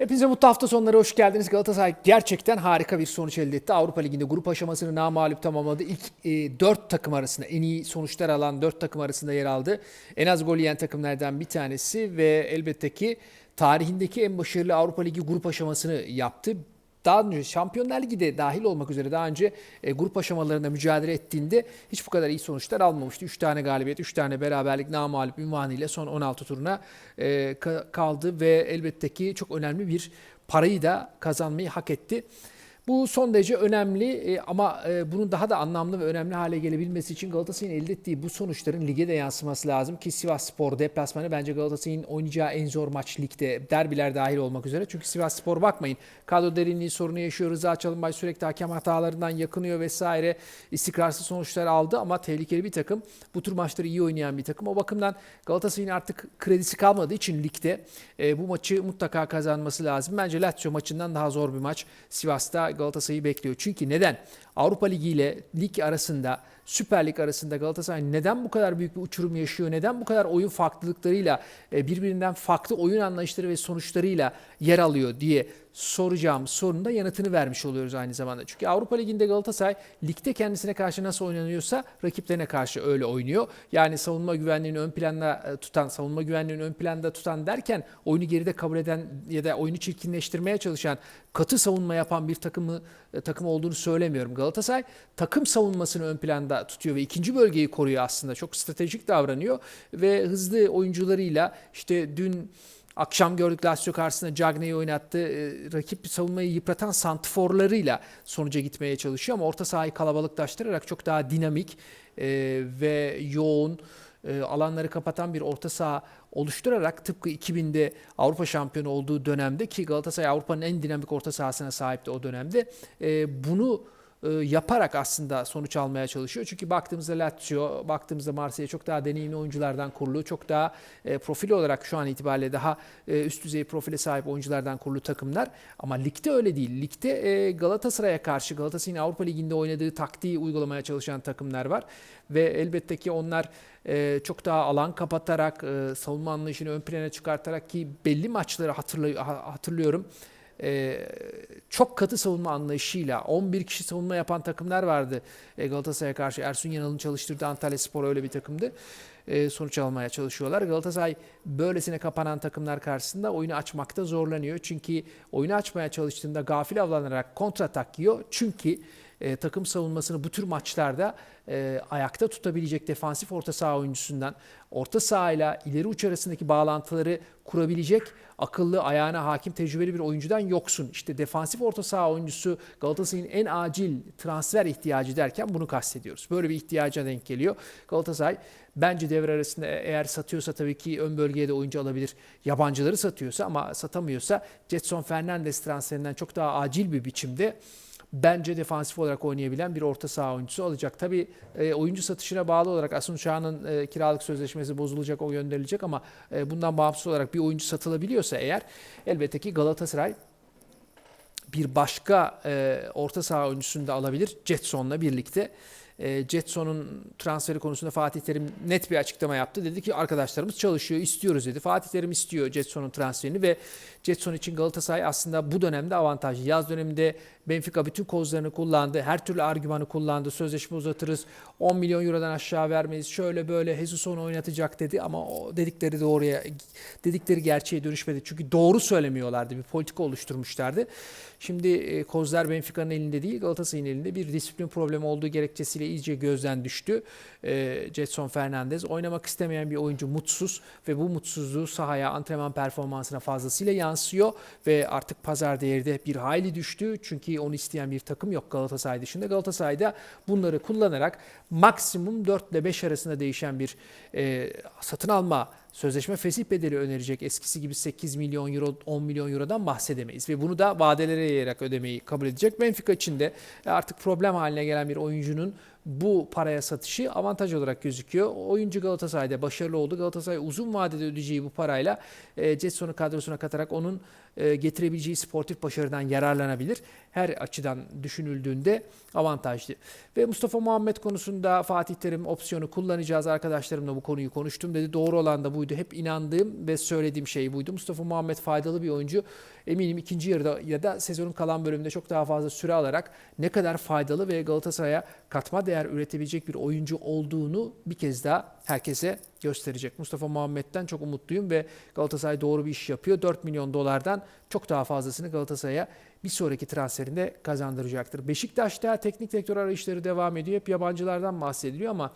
Hepinize mutlu hafta sonları hoş geldiniz. Galatasaray gerçekten harika bir sonuç elde etti. Avrupa Ligi'nde grup aşamasını namağlup tamamladı. İlk e, 4 takım arasında en iyi sonuçlar alan 4 takım arasında yer aldı. En az gol yiyen takımlardan bir tanesi ve elbette ki tarihindeki en başarılı Avrupa Ligi grup aşamasını yaptı. Daha önce Şampiyonlar Ligi dahil olmak üzere daha önce e, grup aşamalarında mücadele ettiğinde hiç bu kadar iyi sonuçlar almamıştı. 3 tane galibiyet, 3 tane beraberlik namağlup ünvanı ile son 16 turuna e, ka- kaldı ve elbette ki çok önemli bir parayı da kazanmayı hak etti. Bu son derece önemli e, ama e, bunun daha da anlamlı ve önemli hale gelebilmesi için Galatasaray'ın elde ettiği bu sonuçların lige de yansıması lazım ki Sivas Spor deplasmanı bence Galatasaray'ın oynayacağı en zor maç ligde derbiler dahil olmak üzere. Çünkü Sivas Spor bakmayın kadro derinliği sorunu yaşıyor. Rıza Çalınbay sürekli hakem hatalarından yakınıyor vesaire. istikrarsız sonuçlar aldı ama tehlikeli bir takım. Bu tür maçları iyi oynayan bir takım. O bakımdan Galatasaray'ın artık kredisi kalmadığı için ligde e, bu maçı mutlaka kazanması lazım. Bence Lazio maçından daha zor bir maç Sivas'ta Galatasaray'ı bekliyor. Çünkü neden? Avrupa Ligi ile lig arasında, Süper Lig arasında Galatasaray neden bu kadar büyük bir uçurum yaşıyor? Neden bu kadar oyun farklılıklarıyla, e, birbirinden farklı oyun anlayışları ve sonuçlarıyla yer alıyor diye soracağım sorunun da yanıtını vermiş oluyoruz aynı zamanda. Çünkü Avrupa Ligi'nde Galatasaray ligde kendisine karşı nasıl oynanıyorsa rakiplerine karşı öyle oynuyor. Yani savunma güvenliğini ön planda e, tutan, savunma güvenliğini ön planda tutan derken oyunu geride kabul eden ya da oyunu çirkinleştirmeye çalışan, katı savunma yapan bir takımı e, takım olduğunu söylemiyorum. Galatasaray takım savunmasını ön planda tutuyor ve ikinci bölgeyi koruyor aslında. Çok stratejik davranıyor ve hızlı oyuncularıyla işte dün Akşam gördük Lazio karşısında Cagney'i oynattı. Ee, rakip savunmayı yıpratan santiforlarıyla sonuca gitmeye çalışıyor ama orta sahayı kalabalıklaştırarak çok daha dinamik e, ve yoğun e, alanları kapatan bir orta saha oluşturarak tıpkı 2000'de Avrupa şampiyonu olduğu dönemde ki Galatasaray Avrupa'nın en dinamik orta sahasına sahipti o dönemde. E, bunu e, yaparak aslında sonuç almaya çalışıyor. Çünkü baktığımızda Lazio, baktığımızda Marsilya çok daha deneyimli oyunculardan kurulu, çok daha e, profil olarak şu an itibariyle daha e, üst düzey profile sahip oyunculardan kurulu takımlar. Ama ligde öyle değil. Ligde e, Galatasaray'a karşı Galatasaray'ın Avrupa Ligi'nde oynadığı taktiği uygulamaya çalışan takımlar var. Ve elbette ki onlar çok daha alan kapatarak, savunma anlayışını ön plana çıkartarak ki belli maçları hatırlıyorum e, çok katı savunma anlayışıyla 11 kişi savunma yapan takımlar vardı e, Galatasaray'a karşı. Ersun Yanal'ın çalıştırdığı Antalya Spor öyle bir takımdı. E, sonuç almaya çalışıyorlar. Galatasaray böylesine kapanan takımlar karşısında oyunu açmakta zorlanıyor. Çünkü oyunu açmaya çalıştığında gafil avlanarak kontratak yiyor. Çünkü e, takım savunmasını bu tür maçlarda e, ayakta tutabilecek defansif orta saha oyuncusundan, orta sahayla ileri uç arasındaki bağlantıları kurabilecek akıllı, ayağına hakim, tecrübeli bir oyuncudan yoksun. İşte defansif orta saha oyuncusu Galatasaray'ın en acil transfer ihtiyacı derken bunu kastediyoruz. Böyle bir ihtiyaca denk geliyor. Galatasaray bence devre arasında eğer satıyorsa tabii ki ön bölgeye de oyuncu alabilir. Yabancıları satıyorsa ama satamıyorsa Jetson Fernandes transferinden çok daha acil bir biçimde bence defansif olarak oynayabilen bir orta saha oyuncusu olacak. Tabii e, oyuncu satışına bağlı olarak Asun Çağ'ın e, kiralık sözleşmesi bozulacak, o gönderilecek ama e, bundan bağımsız olarak bir oyuncu satılabiliyorsa eğer elbette ki Galatasaray bir başka e, orta saha oyuncusunu da alabilir Jetson'la birlikte. E, Jetson'un transferi konusunda Fatih Terim net bir açıklama yaptı. Dedi ki arkadaşlarımız çalışıyor, istiyoruz dedi. Fatih Terim istiyor Jetson'un transferini ve Jetson için Galatasaray aslında bu dönemde avantajlı. Yaz döneminde Benfica bütün kozlarını kullandı. Her türlü argümanı kullandı. Sözleşme uzatırız. 10 milyon eurodan aşağı vermeyiz. Şöyle böyle Jesus onu oynatacak dedi ama o dedikleri doğruya dedikleri gerçeğe dönüşmedi. Çünkü doğru söylemiyorlardı. Bir politika oluşturmuşlardı. Şimdi e, kozlar Benfica'nın elinde değil Galatasaray'ın elinde bir disiplin problemi olduğu gerekçesiyle iyice gözden düştü. E, Jetson Fernandez oynamak istemeyen bir oyuncu mutsuz ve bu mutsuzluğu sahaya antrenman performansına fazlasıyla yansıyor ve artık pazar değeri de bir hayli düştü. Çünkü onu isteyen bir takım yok Galatasaray dışında. Galatasaray'da bunları kullanarak maksimum 4 ile 5 arasında değişen bir e, satın alma sözleşme fesih bedeli önerecek. Eskisi gibi 8 milyon euro, 10 milyon eurodan bahsedemeyiz. Ve bunu da vadelere yayarak ödemeyi kabul edecek. Benfica için de artık problem haline gelen bir oyuncunun bu paraya satışı avantaj olarak gözüküyor. Oyuncu Galatasaray'da başarılı oldu. Galatasaray uzun vadede ödeyeceği bu parayla e, Jetson'u kadrosuna katarak onun e, getirebileceği sportif başarıdan yararlanabilir. Her açıdan düşünüldüğünde avantajlı. Ve Mustafa Muhammed konusunda Fatih Terim opsiyonu kullanacağız. Arkadaşlarımla bu konuyu konuştum dedi. Doğru olan da buydu. Hep inandığım ve söylediğim şey buydu. Mustafa Muhammed faydalı bir oyuncu. Eminim ikinci yarıda ya da sezonun kalan bölümünde çok daha fazla süre alarak ne kadar faydalı ve Galatasaray'a katma değer üretebilecek bir oyuncu olduğunu bir kez daha herkese gösterecek. Mustafa Muhammed'den çok umutluyum ve Galatasaray doğru bir iş yapıyor. 4 milyon dolardan çok daha fazlasını Galatasaray'a bir sonraki transferinde kazandıracaktır. Beşiktaş'ta teknik direktör arayışları devam ediyor. Hep yabancılardan bahsediliyor ama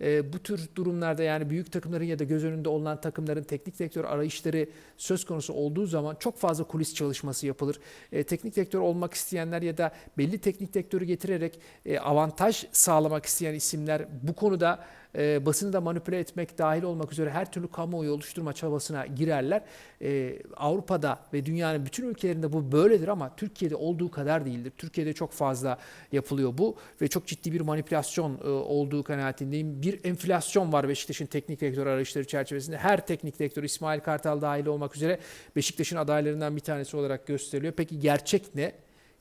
e, bu tür durumlarda yani büyük takımların ya da göz önünde olunan takımların teknik direktör arayışları söz konusu olduğu zaman çok fazla kulis çalışması yapılır. E, teknik direktör olmak isteyenler ya da belli teknik direktörü getirerek e, avantaj sağlamak isteyen isimler bu konuda e, basını da manipüle etmek dahil olmak üzere her türlü kamuoyu oluşturma çabasına girerler. E, Avrupa'da ve dünyanın bütün ülkelerinde bu böyledir ama Türkiye'de olduğu kadar değildir. Türkiye'de çok fazla yapılıyor bu ve çok ciddi bir manipülasyon e, olduğu kanaatindeyim. Bir enflasyon var Beşiktaş'ın teknik direktör arayışları çerçevesinde. Her teknik direktör İsmail Kartal dahil olmak üzere Beşiktaş'ın adaylarından bir tanesi olarak gösteriliyor. Peki gerçek ne?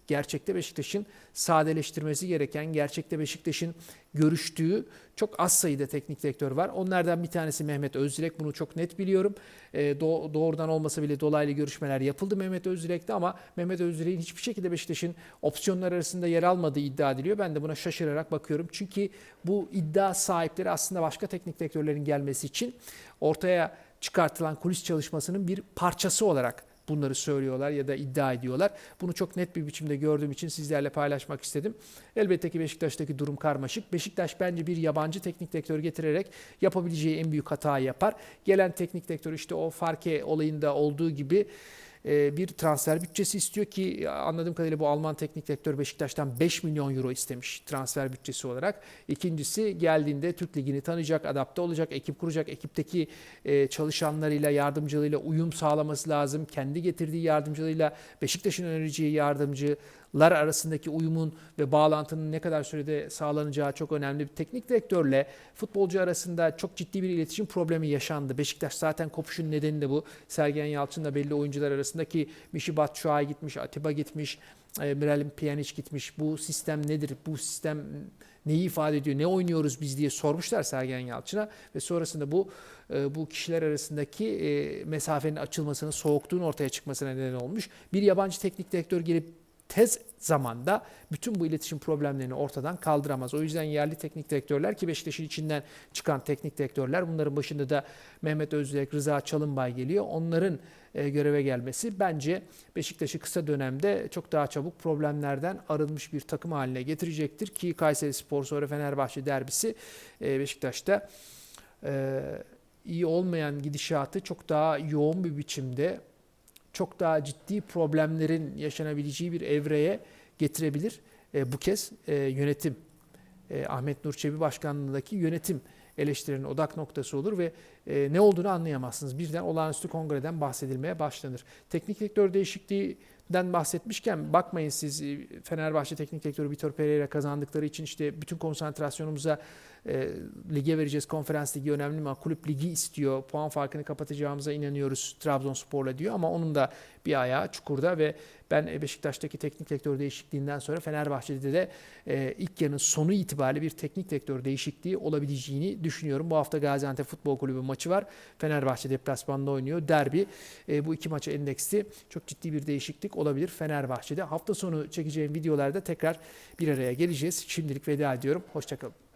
Gerçekte Beşiktaş'ın sadeleştirmesi gereken, gerçekte Beşiktaş'ın görüştüğü çok az sayıda teknik direktör var. Onlardan bir tanesi Mehmet Özdilek. Bunu çok net biliyorum. E, do- doğrudan olmasa bile dolaylı görüşmeler yapıldı Mehmet Özdilek'te ama Mehmet Özdilek'in hiçbir şekilde Beşiktaş'ın opsiyonlar arasında yer almadığı iddia ediliyor. Ben de buna şaşırarak bakıyorum. Çünkü bu iddia sahipleri aslında başka teknik direktörlerin gelmesi için ortaya çıkartılan kulis çalışmasının bir parçası olarak bunları söylüyorlar ya da iddia ediyorlar. Bunu çok net bir biçimde gördüğüm için sizlerle paylaşmak istedim. Elbette ki Beşiktaş'taki durum karmaşık. Beşiktaş bence bir yabancı teknik direktör getirerek yapabileceği en büyük hatayı yapar. Gelen teknik direktör işte o Farke olayında olduğu gibi bir transfer bütçesi istiyor ki anladığım kadarıyla bu Alman teknik direktör Beşiktaş'tan 5 milyon euro istemiş transfer bütçesi olarak. İkincisi geldiğinde Türk Ligi'ni tanıyacak, adapte olacak, ekip kuracak, ekipteki e, çalışanlarıyla, yardımcılığıyla uyum sağlaması lazım. Kendi getirdiği yardımcılığıyla Beşiktaş'ın önereceği yardımcılar arasındaki uyumun ve bağlantının ne kadar sürede sağlanacağı çok önemli. Bir teknik direktörle futbolcu arasında çok ciddi bir iletişim problemi yaşandı. Beşiktaş zaten kopuşun nedeni de bu. Sergen Yalçın'la belli oyuncular arasındaki Mişi Batshuayi gitmiş, Atiba gitmiş, e, Miralem Pjanic gitmiş. Bu sistem nedir? Bu sistem neyi ifade ediyor? Ne oynuyoruz biz diye sormuşlar Sergen Yalçın'a ve sonrasında bu e, bu kişiler arasındaki e, mesafenin açılmasının, soğukluğun ortaya çıkmasına neden olmuş. Bir yabancı teknik direktör gelip tez zamanda bütün bu iletişim problemlerini ortadan kaldıramaz. O yüzden yerli teknik direktörler ki Beşiktaş'ın içinden çıkan teknik direktörler bunların başında da Mehmet Özdilek, Rıza Çalınbay geliyor. Onların e, göreve gelmesi bence Beşiktaş'ı kısa dönemde çok daha çabuk problemlerden arınmış bir takım haline getirecektir ki Kayseri Spor sonra Fenerbahçe derbisi e, Beşiktaş'ta e, iyi olmayan gidişatı çok daha yoğun bir biçimde çok daha ciddi problemlerin yaşanabileceği bir evreye getirebilir. E, bu kez e, yönetim, e, Ahmet Nur Çebi başkanlığındaki yönetim eleştirinin odak noktası olur ve e, ne olduğunu anlayamazsınız. Birden olağanüstü kongreden bahsedilmeye başlanır. Teknik direktör değişikliğinden bahsetmişken bakmayın siz e, Fenerbahçe teknik direktörü Vitor Pereira kazandıkları için işte bütün konsantrasyonumuza e, lige vereceğiz. Konferans ligi önemli ama kulüp ligi istiyor. Puan farkını kapatacağımıza inanıyoruz Trabzonspor'la diyor ama onun da bir ayağı çukurda ve ben Beşiktaş'taki teknik direktör değişikliğinden sonra Fenerbahçe'de de e, ilk yarının sonu itibariyle bir teknik direktör değişikliği olabileceğini düşünüyorum. Bu hafta Gaziantep Futbol Kulübü maçı var. Fenerbahçe deplasmanda oynuyor. Derbi e, bu iki maça endeksli çok ciddi bir değişiklik olabilir Fenerbahçe'de. Hafta sonu çekeceğim videolarda tekrar bir araya geleceğiz. Şimdilik veda ediyorum. Hoşçakalın.